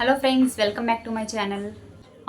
Hello friends welcome back to my channel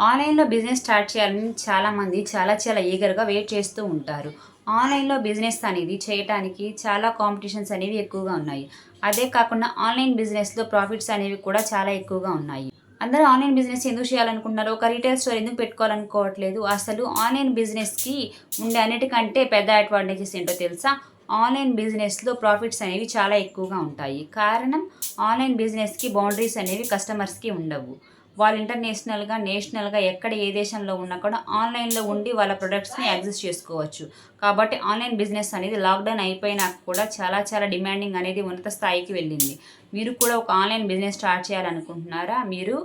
ఆన్లైన్లో business start చేయాలని చాలామంది చాలా చాలా ఈగర్గా వెయిట్ చేస్తూ ఉంటారు. ఆన్లైన్లో బిజినెస్ అనేది చేయడానికి చాలా కాంపిటీషన్స్ అనేవి ఎక్కువగా ఉన్నాయి. అదే కాకుండా ఆన్లైన్ బిజినెస్లో ప్రాఫిట్స్ అనేవి కూడా చాలా ఎక్కువగా ఉన్నాయి. అందరూ ఆన్లైన్ బిజినెస్ ఎందుకు చేయాలనుకుంటున్నారు ఒక రీటైల్ స్టోర్ ఎందుకు పెట్టుకోవాలనుకోవట్లేదు అసలు ఆన్లైన్ బిజినెస్కి ఉండే అన్నిటికంటే పెద్ద అడ్వాంటేజెస్ ఏంటో తెలుసా? ఆన్లైన్ బిజినెస్లో ప్రాఫిట్స్ అనేవి చాలా ఎక్కువగా ఉంటాయి. కారణం ఆన్లైన్ బిజినెస్కి బౌండరీస్ అనేవి కస్టమర్స్కి ఉండవు. వాళ్ళు ఇంటర్నేషనల్గా నేషనల్గా ఎక్కడ ఏ దేశంలో ఉన్నా కూడా ఆన్లైన్లో ఉండి వాళ్ళ ప్రొడక్ట్స్ని యాక్సెస్ చేసుకోవచ్చు. కాబట్టి ఆన్లైన్ బిజినెస్ అనేది లాక్డౌన్ అయిపోయినా కూడా చాలా చాలా డిమాండింగ్ అనేది ఉన్నత స్థాయికి వెళ్ళింది. మీరు కూడా ఒక ఆన్లైన్ బిజినెస్ స్టార్ట్ చేయాలనుకుంటున్నారా? మీరు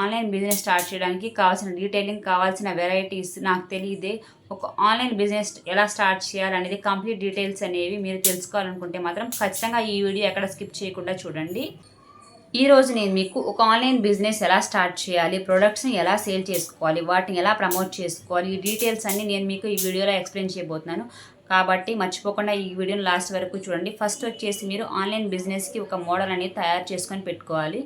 ఆన్లైన్ బిజినెస్ స్టార్ట్ చేయడానికి కావాల్సిన డీటెయిలింగ్ కావాల్సిన వెరైటీస్ నాకు తెలియదే. ఒక ఆన్లైన్ బిజినెస్ ఎలా స్టార్ట్ చేయాలనేది కంప్లీట్ డీటెయిల్స్ అనేవి మీరు తెలుసుకోవాలనుకుంటే మాత్రం ఖచ్చితంగా ఈ వీడియో ఎక్కడ స్కిప్ చేయకుండా చూడండి. ఈ రోజు నేను మీకు ఒక ఆన్లైన్ బిజినెస్ ఎలా స్టార్ట్ చేయాలి ప్రొడక్ట్స్ని ఎలా సేల్ చేసుకోవాలి వాటిని ఎలా ప్రమోట్ చేసుకోవాలి ఈ డీటెయిల్స్ అన్ని నేను మీకు ఈ వీడియోలో ఎక్స్ప్లెయిన్ చేయబోతున్నాను. కాబట్టి మర్చిపోకుండా ఈ వీడియోని లాస్ట్ వరకు చూడండి. ఫస్ట్ వచ్చేసి మీరు ఆన్లైన్ బిజినెస్కి ఒక మోడల్ అనేది తయారు చేసుకొని పెట్టుకోవాలి.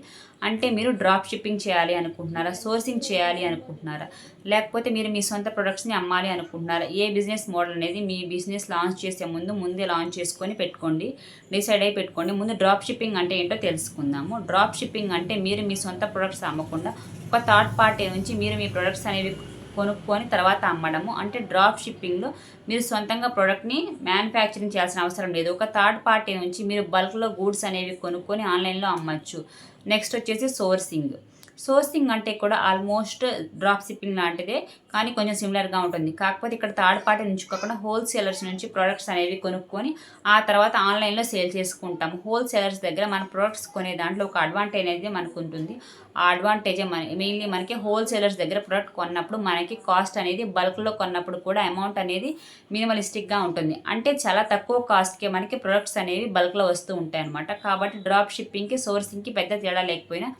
అంటే మీరు డ్రాప్ షిప్పింగ్ చేయాలి అనుకుంటున్నారా? సోర్సింగ్ చేయాలి అనుకుంటున్నారా? లేకపోతే మీరు మీ సొంత ప్రొడక్ట్స్ని అమ్మాలి అనుకుంటున్నారా? ఏ బిజినెస్ మోడల్ అనేది మీ బిజినెస్ లాంచ్ చేసే ముందు ముందే లాంచ్ చేసుకొని పెట్టుకోండి. డిసైడ్ అయి పెట్టుకోండి. ముందు డ్రాప్ షిప్పింగ్ అంటే ఏంటో తెలుసుకుందాము. డ్రాప్ షిప్పింగ్ అంటే మీరు మీ సొంత ప్రొడక్ట్స్ అమ్మకుండా ఒక థర్డ్ పార్టీ నుంచి మీరు మీ ప్రొడక్ట్స్ అనేవి కొనుక్కొని తర్వాత అమ్మడము. అంటే డ్రాప్ షిప్పింగ్లో మీరు సొంతంగా ప్రోడక్ట్ని మ్యానుఫ్యాక్చరింగ్ చేయాల్సిన అవసరం లేదు. ఒక థర్డ్ పార్టీ నుంచి మీరు బల్క్లో గూడ్స్ అనేవి కొనుక్కొని ఆన్లైన్లో అమ్మచ్చు. నెక్స్ట్ వచ్చేసి సోర్సింగ్ సోర్సింగ్ అంటే కూడా ఆల్మోస్ట్ డ్రాప్ షిప్పింగ్ లాంటిదే కానీ కొంచెం సిమిలర్గా ఉంటుంది. కాకపోతే ఇక్కడ థర్డ్ పార్టీ నుంచి కాకుండా హోల్సేలర్స్ నుంచి ప్రొడక్ట్స్ అనేవి కొనుక్కొని ఆ తర్వాత ఆన్లైన్లో సేల్ చేసుకుంటాం హోల్సేలర్స్ దగ్గర మన ప్రొడక్ట్స్ కొనే దాంట్లో ఒక అడ్వాంటేజ్ అనేది మనకు ఉంటుంది. ఆ అడ్వాంటేజ్ మన మెయిన్లీ మనకి హోల్సేలర్స్ దగ్గర ప్రొడక్ట్ కొన్నప్పుడు మనకి కాస్ట్ అనేది బల్క్లో కొన్నప్పుడు కూడా అమౌంట్ అనేది మినిమలిస్టిక్గా ఉంటుంది. అంటే చాలా తక్కువ కాస్ట్కే మనకి ప్రొడక్ట్స్ అనేవి బల్క్లో వస్తూ ఉంటాయి అనమాట కాబట్టి డ్రాప్ షిప్పింగ్కి సోర్సింగ్కి పెద్ద తేడా లేకపోయినా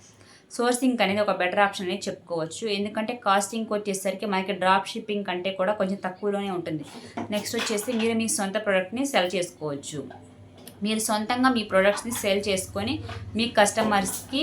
సోర్సింగ్ అనేది ఒక బెటర్ ఆప్షన్ అనేది చెప్పుకోవచ్చు. ఎందుకంటే కాస్టింగ్ వచ్చేసరికి మనకి డ్రాప్ షిప్పింగ్ కంటే కూడా కొంచెం తక్కువలోనే ఉంటుంది. నెక్స్ట్ వచ్చేసి మీరు మీ సొంత ప్రోడక్ట్ని సెల్ చేసుకోవచ్చు. మీరు సొంతంగా మీ ప్రొడక్ట్స్ని సేల్ చేసుకొని మీ కస్టమర్స్కి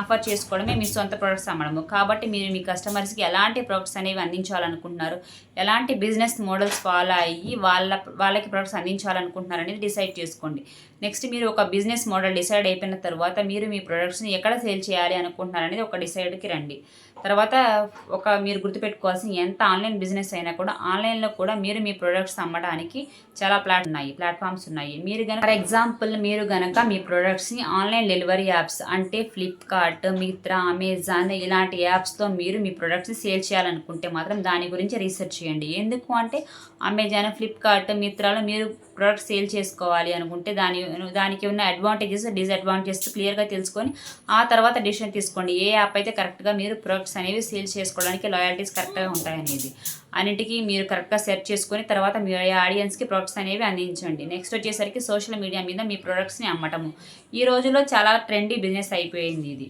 ఆఫర్ చేసుకోవడమే మీ సొంత ప్రొడక్ట్స్ అమ్మడము. కాబట్టి మీరు మీ కస్టమర్స్కి ఎలాంటి ప్రొడక్ట్స్ అనేవి అందించాలనుకుంటున్నారు ఎలాంటి బిజినెస్ మోడల్స్ ఫాలో అయ్యి వాళ్ళ వాళ్ళకి ప్రొడక్ట్స్ అందించాలనుకుంటున్నారు అనేది డిసైడ్ చేసుకోండి. నెక్స్ట్ మీరు ఒక బిజినెస్ మోడల్ డిసైడ్ అయిపోయిన తర్వాత మీరు మీ ప్రొడక్ట్స్ని ఎక్కడ సేల్ చేయాలి అనుకుంటున్నారనేది ఒక డిసైడ్కి రండి. తర్వాత ఒక మీరు గుర్తుపెట్టుకోవాల్సిన ఎంత ఆన్లైన్ బిజినెస్ అయినా కూడా ఆన్లైన్లో కూడా మీరు మీ ప్రొడక్ట్స్ అమ్మడానికి చాలా ప్లాట్ ఉన్నాయి ప్లాట్ఫామ్స్ ఉన్నాయి. మీరు కనుక ఫర్ ఎగ్జాంపుల్ మీరు కనుక మీ ప్రొడక్ట్స్ని ఆన్లైన్ డెలివరీ యాప్స్ అంటే ఫ్లిప్కార్ట్ మిత్రా అమెజాన్ ఇలాంటి యాప్స్తో మీరు మీ ప్రొడక్ట్స్ని సేల్ చేయాలనుకుంటే మాత్రం దాని గురించి రీసెర్చ్ చేయండి. ఎందుకు అంటే అమెజాన్ ఫ్లిప్కార్ట్ మిత్రాలో మీరు ప్రొడక్ట్ సేల్ చేసుకోవాలి అనుకుంటే దాని దానికి ఉన్న అడ్వాంటేజెస్ డిసడ్వాంటేజెస్ క్లియర్గా తెలుసుకొని ఆ తర్వాత డిసిషన్ తీసుకోండి. ఏ యాప్ అయితే కరెక్ట్గా మీరు ప్రొడక్ట్స్ అనేవి సేల్ చేసుకోవడానికి లాయల్టీస్ కరెక్ట్గా ఉంటాయనేది. అన్నిటికీ మీరు కరెక్ట్గా సెర్చ్ చేసుకొని తర్వాత మీ ఆడియన్స్కి ప్రొడక్ట్స్ అనేవి అందించండి. నెక్స్ట్ వచ్చేసరికి సోషల్ మీడియా మీద మీ ప్రొడక్ట్స్ని అమ్మటము. ఈ రోజుల్లో చాలా ట్రెండీ బిజినెస్ అయిపోయింది ఇది.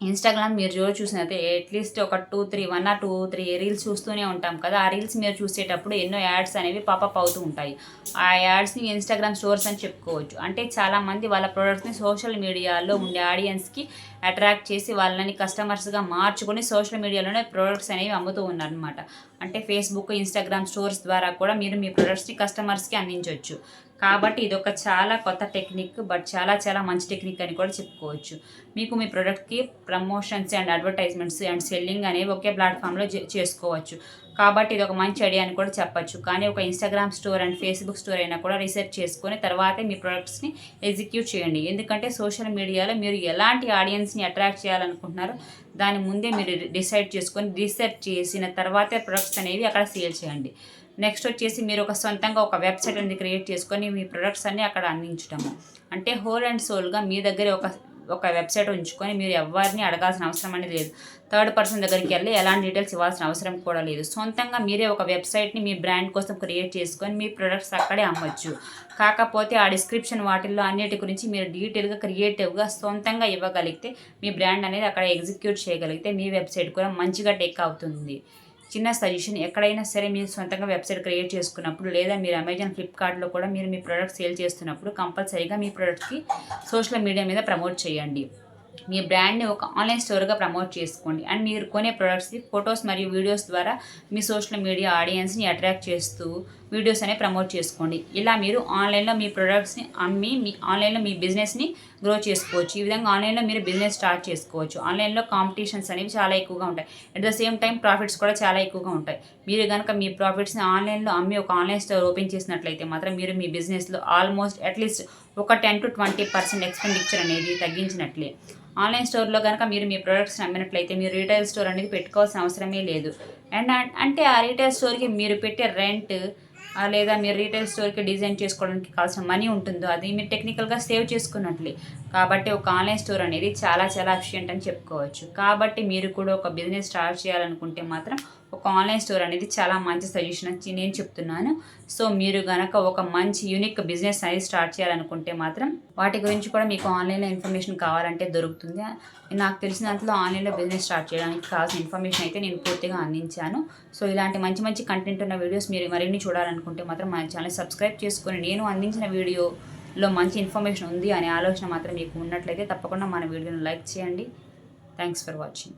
ఇన్స్టాగ్రామ్ మీరు రోజు చూసినైతే అట్లీస్ట్ ఒక two three one or two three reels చూస్తూనే ఉంటాం కదా. ఆ రీల్స్ మీరు చూసేటప్పుడు ఎన్నో యాడ్స్ అనేవి పాపప్ అవుతూ ఉంటాయి. ఆ యాడ్స్ని ఇన్స్టాగ్రామ్ స్టోర్స్ అని చెప్పుకోవచ్చు. అంటే చాలామంది వాళ్ళ ప్రొడక్ట్స్ని సోషల్ మీడియాలో ఉండే ఆడియన్స్కి అట్రాక్ట్ చేసి వాళ్ళని కస్టమర్స్గా మార్చుకొని సోషల్ మీడియాలోనే ప్రొడక్ట్స్ అనేవి అమ్ముతూ ఉన్నారనమాట అంటే ఫేస్బుక్ ఇన్స్టాగ్రామ్ స్టోర్స్ ద్వారా కూడా మీరు మీ ప్రొడక్ట్స్ని కస్టమర్స్కి అందించవచ్చు కాబట్టి ఇదొక చాలా కొత్త టెక్నిక్ బట్ చాలా చాలా మంచి టెక్నిక్ అని కూడా చెప్పుకోవచ్చు. మీకు మీ ప్రోడక్ట్కి promotions and advertisements and selling అనేవి ఒకే ప్లాట్ఫామ్లో చేసుకోవచ్చు. కాబట్టి ఇది ఒక మంచి ఐడియా అని కూడా చెప్పచ్చు. కానీ ఒక Instagram store and Facebook store అయినా కూడా రీసెర్చ్ చేసుకొని తర్వాతే మీ ప్రొడక్ట్స్ని ఎగ్జిక్యూట్ చేయండి. ఎందుకంటే సోషల్ మీడియాలో మీరు ఎలాంటి ఆడియన్స్ని అట్రాక్ట్ చేయాలనుకుంటున్నారో దాని ముందే మీరు డిసైడ్ చేసుకొని రీసెర్చ్ చేసిన తర్వాతే ప్రొడక్ట్స్ అనేవి అక్కడ సేల్ చేయండి. నెక్స్ట్ వచ్చేసి మీరు ఒక సొంతంగా ఒక వెబ్సైట్ అనేది క్రియేట్ చేసుకొని మీ ప్రొడక్ట్స్ అన్ని అక్కడ అందించడము. అంటే హోల్ అండ్ సోల్గా మీ దగ్గర ఒక ఒక వెబ్సైట్ ఉంచుకొని మీరు ఎవరిని అడగాల్సిన అవసరం అనేది లేదు. థర్డ్ పర్సన్ దగ్గరికి వెళ్ళి ఎలాంటి డీటెయిల్స్ ఇవ్వాల్సిన అవసరం కూడా లేదు. సొంతంగా మీరే ఒక వెబ్సైట్ని మీ బ్రాండ్ కోసం క్రియేట్ చేసుకొని మీ ప్రొడక్ట్స్ అక్కడే అమ్మొచ్చు. కాకపోతే ఆ డిస్క్రిప్షన్ వాటిల్లో అన్నిటి గురించి మీరు డీటెయిల్గా క్రియేటివ్గా సొంతంగా ఇవ్వగలిగితే మీ బ్రాండ్ అనేది అక్కడ ఎగ్జిక్యూట్ చేయగలిగితే మీ వెబ్సైట్ కూడా మంచిగా టేక్ అవుతుంది. చిన్న సజెషన్. ఎక్కడైనా సరే మీరు సొంతంగా వెబ్సైట్ క్రియేట్ చేసుకున్నప్పుడు లేదా మీరు అమెజాన్ ఫ్లిప్కార్ట్లో కూడా మీరు మీ ప్రోడక్ట్ సేల్ చేస్తున్నప్పుడు కంపల్సరీగా మీ ప్రోడక్ట్కి సోషల్ మీడియా మీద ప్రమోట్ చేయండి. మీ బ్రాండ్ని ఒక ఆన్లైన్ స్టోర్గా ప్రమోట్ చేసుకోండి. అండ్ మీరు కొనే ప్రొడక్ట్స్ని ఫొటోస్ మరియు వీడియోస్ ద్వారా మీ సోషల్ మీడియా ఆడియన్స్ని అట్రాక్ట్ చేస్తూ వీడియోస్ అనేవి ప్రమోట్ చేసుకోండి. ఇలా మీరు ఆన్లైన్లో మీ ప్రొడక్ట్స్ని అమ్మి మీ ఆన్లైన్లో మీ బిజినెస్ని గ్రో చేసుకోవచ్చు. ఈ విధంగా ఆన్లైన్లో మీరు బిజినెస్ స్టార్ట్ చేసుకోవచ్చు. ఆన్లైన్లో కాంపిటీషన్స్ అనేవి చాలా ఎక్కువగా ఉంటాయి. At the same time profits కూడా చాలా ఎక్కువగా ఉంటాయి. మీరు కనుక మీ ప్రాఫిట్స్ని ఆన్లైన్లో అమ్మి ఒక ఆన్లైన్ స్టోర్ ఓపెన్ చేసినట్లయితే మాత్రం మీరు మీ బిజినెస్లో ఆల్మోస్ట్ అట్లీస్ట్ ఒక ten to twenty percent expenditure అనేది తగ్గించినట్లే. ఆన్లైన్ స్టోర్లో కనుక మీరు మీ ప్రొడక్ట్స్ అమ్మినట్లయితే మీరు రీటైల్ స్టోర్ అనేది పెట్టుకోవాల్సిన అవసరమే లేదు. అండ్ అంటే ఆ రీటైల్ స్టోర్కి మీరు పెట్టే రెంట్ లేదా మీరు రీటైల్ స్టోర్కి డిజైన్ చేసుకోవడానికి కావాల్సిన మనీ ఉంటుందో అది మీరు టెక్నికల్గా సేవ్ చేసుకున్నట్లే. కాబట్టి ఒక ఆన్లైన్ స్టోర్ అనేది చాలా చాలా ఎఫిషియంట్ అని చెప్పుకోవచ్చు. కాబట్టి మీరు కూడా ఒక బిజినెస్ స్టార్ట్ చేయాలనుకుంటే మాత్రం ఒక ఆన్లైన్ స్టోర్ అనేది చాలా మంచి సజెషన్ అని నేను చెప్తున్నాను. సో మీరు గనక ఒక మంచి యూనిక్ బిజినెస్ అనేది స్టార్ట్ చేయాలనుకుంటే మాత్రం వాటి గురించి కూడా మీకు ఆన్లైన్లో ఇన్ఫర్మేషన్ కావాలంటే దొరుకుతుంది. నాకు తెలిసిన దాంట్లో ఆన్లైన్లో బిజినెస్ స్టార్ట్ చేయడానికి కావాల్సిన ఇన్ఫర్మేషన్ అయితే నేను పూర్తిగా అందించాను. సో ఇలాంటి మంచి మంచి కంటెంట్ ఉన్న వీడియోస్ మీరు మరిన్ని చూడాలనుకుంటే మాత్రం మన ఛానల్ సబ్స్క్రైబ్ చేసుకొని నేను అందించిన వీడియోలో మంచి ఇన్ఫర్మేషన్ ఉంది అనే ఆలోచన మాత్రం మీకు ఉన్నట్లయితే తప్పకుండా మన వీడియోని లైక్ చేయండి. Thanks for watching.